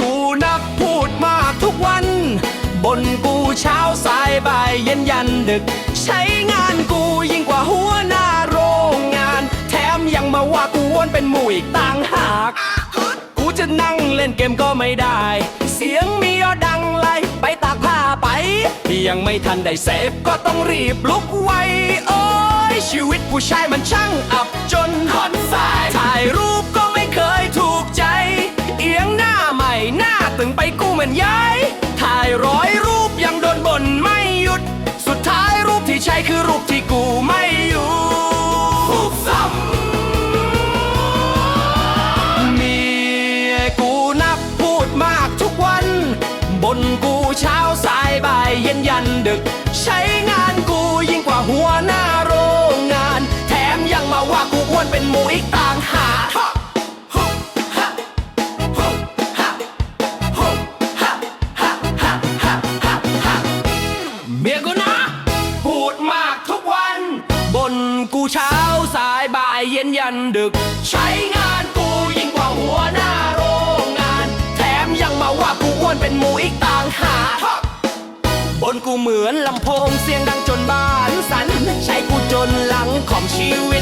กูนักพูดมากทุกวัน บนกูเช้าสายบ่ายเย็นยันดึก ใช้งานกูยิ่งกว่าหัวหน้าโรงงาน แถมยังมาว่ากูวนเป็นมู่อีต่างหาก กูจะนั่งเล่นเกมก็ไม่ได้ เสียงมีอดังไลไปตากผ้าไป ยังไม่ทันได้เซฟก็ต้องรีบลุกไวเอ้ยชีวิตผู้ชายมันช่างอับ กูเหมือนย้าย ถ่ายร้อยรูปยังโดนบ่นไม่หยุด สุดท้ายรูปที่ใช้คือรูปที่กูไม่อยู่ฟูกซ้ำเมียกูนับพูดมากทุกวันบนกูเช้าสายบ่ายเย็นยันดึก ใช้งานกูยิ่งกว่าหัวหน้าโรงงาน แถมยังมาว่ากูอ้วนเป็นหมูอีกต่า เช้าสายบ่ายเย็นยันดึก ใช้งานกูยิ่งกว่าหัวหน้าโรงงาน แถมยังมาว่ากูอ้วนเป็นหมูอีกต่างหากบนกูเหมือนลำโพงเสียงดังจนบ้านสัน ใช้กูจนหลังของชีวิต